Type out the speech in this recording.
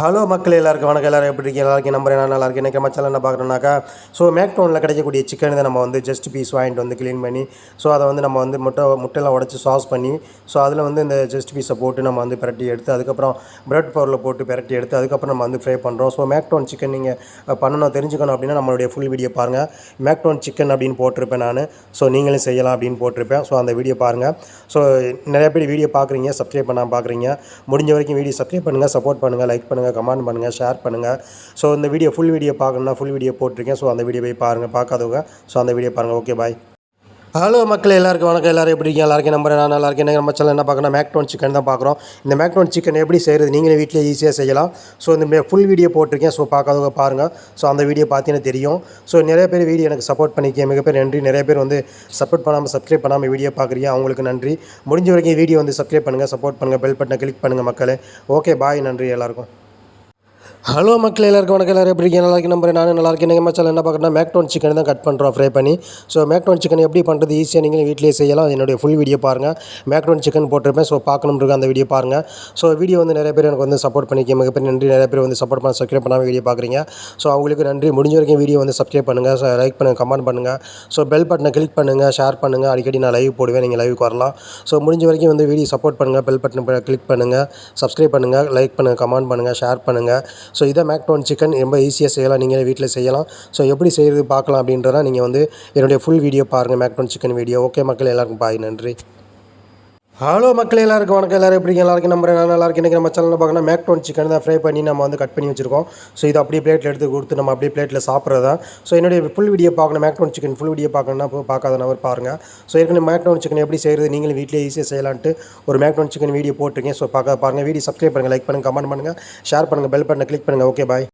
Hello மக்கள் எல்லாருக்கும் வணக்கம். எல்லாரும் எப்படி இருக்கீங்க? நல்லா இருக்கீங்க. நம்பர் என்ன நல்லா இருக்கு எனக்கு மச்சால் என்ன பார்க்குறோம்னாக்கா ஸோ மேக்டோனில் கிடைக்கக்கூடிய சிக்கன் இதை நம்ம வந்து ஜஸ்ட் பீஸ் வாங்கிட்டு வந்து க்ளீன் பண்ணி ஸோ அதை வந்து நம்ம வந்து முட்டை முட்டையெல்லாம் உடச்சி சாஸ் பண்ணி ஸோ அதில் வந்து இந்த ஜஸ்ட் பீஸை போட்டு நம்ம வந்து பிரட்டி எடுத்து அதுக்கப்புறம் ப்ரெட் பவரில் போட்டு பிரட்டி எடுத்து அதுக்கப்புறம் நம்ம வந்து ஃப்ரை பண்ணுறோம் ஸோ மேக்டோன் சிக்கன் நீங்கள் பண்ணணும் தெரிஞ்சுக்கணும் அப்படின்னா நம்மளுடைய ஃபுல் வீடியோ பாருங்கள் மேக்டோன் சிக்கன் அப்படின்னு போட்டிருப்பேன் நான். ஸோ நீங்களும் செய்யலாம் அப்படின்னு போட்டிருப்பேன். ஸோ அந்த வீடியோ பாருங்கள் ஸோ நிறைய பேர் வீடியோ பார்க்குறீங்க சப்ஸ்கிரைப் பண்ணாமல் பார்க்குறீங்க. முடிஞ்ச வரைக்கும் வீடியோ சப்ஸ்கிரைப் பண்ணுங்கள் சப்போர்ட் பண்ணுங்கள் லைக் பண்ணுங்கள் கமெண்ட் பண்ணுங்கள் ஷேர் பண்ணுங்கள். ஸோ இந்த வீடியோ ஃபுல் வீடியோ பார்க்கணுன்னா ஃபுல் வீடியோ போட்டிருக்கேன். ஸோ அந்த வீடியோ போய் பாருங்கள் பார்க்காதவங்க. ஸோ அந்த வீடியோ பாருங்கள். ஓகே பாய் ஹலோ மக்கள் எல்லாருக்கும் வணக்கம். எல்லாரும் எப்படி இருக்கீங்க? எல்லாருக்கும் நம்பர் நான் நல்லா இருக்கேன். நம்ம சேனல் என்ன பார்க்கணும் மேக்டோன் சிக்கன் தான் பார்க்குறோம். இந்த மேக்டோன் சிக்கன் எப்படி செய்கிறது நீங்களே வீட்டில் ஈஸியாக செய்யலாம். ஸோ இந்த ஃபுல் வீடியோ போட்டிருக்கேன். ஸோ பார்க்காதவங்க பாருங்கள் ஸோ அந்த வீடியோ பார்த்தீங்கன்னா தெரியும். ஸோ நிறைய பேர் வீடியோ எனக்கு சப்போர்ட் பண்ணிக்க மிகப்பெரிய நன்றி. நிறைய பேர் வந்து சப்போர்ட் பண்ணாமல் சப்ஸ்கிரைப் பண்ணாமல் வீடியோ பார்க்குறீங்க. அவங்களுக்கு நன்றி. முடிஞ்ச வரைக்கும் வீடியோ வந்து சப்ஸ்கிரைப் பண்ணுங்கள் சப்போர்ட் பண்ணுங்கள் பெல் பட்டனை கிளிக் பண்ணுங்கள் மக்களே. ஓகே பாய் நன்றி எல்லாருக்கும். ஹலோ மக்கள் எல்லாருக்கும் வணக்கம். எல்லாரும் எப்படி இருக்கீங்க? நல்லா இருக்கு நம்பர் நானும் நல்லா இருக்கேன். நீங்கள் மச்சால் என்ன பார்க்குறேன்னா மேக்டோன் சிக்கன் தான் கட் பண்ணுறோம் ஃப்ரை பண்ணி. ஸோ மேக்டோன் சிக்கன் எப்படி பண்ணுறது ஈஸியாக நீங்களும் வீட்டிலே செய்யலாம். என்னுடைய ஃபுல் வீடியோ பாருங்கள் மேக்டோன் சிக்கன் போட்டிருப்பேன். ஸோ பார்க்கணும்னு அந்த வீடியோ பாருங்கள் ஸோ வீடியோ வந்து நிறைய பேர் எனக்கு வந்து சப்போர்ட் பண்ணிக்க மிகப்பெரிய நன்றி. நிறைய பேர் வந்து சப்போர்ட் பண்ண சப்ஸ்கிரைப் பண்ணாமல் வீடியோ பார்க்குறீங்க ஸோ அவங்களுக்கு நன்றி. முடிஞ்ச வரைக்கும் வீடியோ வந்து சப்ஸ்கிரைப் பண்ணுங்கள் லைக் பண்ணுங்கள் கமெண்ட் பண்ணுங்கள் ஸோ பெல் பட்டனை கிளிக் பண்ணுங்கள் ஷேர் பண்ணுங்கள் அடிக்கடி நான் லைவ் போடுவேன். நீங்கள் லைவுக்கு வரலாம். ஸோ முடிஞ்ச வரைக்கும் வந்து வீடியோ சப்போர்ட் பண்ணுங்கள் பெல் பட்டனை கிளிக் பண்ணுங்கள் சப்ஸ்கிரைப் பண்ணுங்கள் லைக் பண்ணுங்கள் கமெண்ட் பண்ணுங்கள் ஷேர் பண்ணுங்கள் ஸோ இதை மேக்டோன் சிக்கன் ரொம்ப ஈஸியாக செய்யலாம். நீங்களே வீட்டில் செய்யலாம். ஸோ எப்படி செய்கிறது பார்க்கலாம் அப்படின்றதான் நீங்கள் வந்து என்னுடைய ஃபுல் வீடியோ பாருங்கள் மேக்டோன் சிக்கன் வீடியோ ஓகே மக்கள் எல்லாருக்கும் பாய் நன்றி. ஹலோ மக்கள் எல்லாருக்கும் வணக்கம். எல்லாரும் எப்படி எல்லாருக்கும் நம்பர் நல்லா இருக்கு இன்றைக்கி நம்ம சேனலில் பார்க்கணும் மேக்டோன் சிக்கன் தான் ஃப்ரை பண்ணி நம்ம வந்து கட் பண்ணி வச்சிருக்கோம். ஸோ இது அப்படியே பிளேட்டில் எடுத்து கொடுத்து நம்ம அப்படியே பிளேட்டில் சாப்பிட்றது தான். ஸோ என்னுடைய ஃபுல் வீடியோ பார்க்கணும். மேக்டோன் சிக்கன் ஃபுல் வீடியோ பார்க்கணும்னா பார்க்காத நபர் பாருங்கள் ஸோ ஏற்கனவே மேக்டோன் சிக்கன் எப்படி செய்கிறது நீங்களும் வீட்டிலே ஈஸியாக செய்யலான்ட்டு ஒரு மேக்டோன் சிக்கன் வீடியோ போட்டிருக்கேன். ஸோ பார்க்க பாருங்கள் வீடியோ சப்ஸ்கிரைப் பண்ணுங்கள் லைக் பண்ணுங்கள் கமெண்ட் பண்ணுங்கள் ஷேர் பண்ணுங்கள் பெல் பட்டனை கிளிக் பண்ணுங்கள் ஓகே பாய்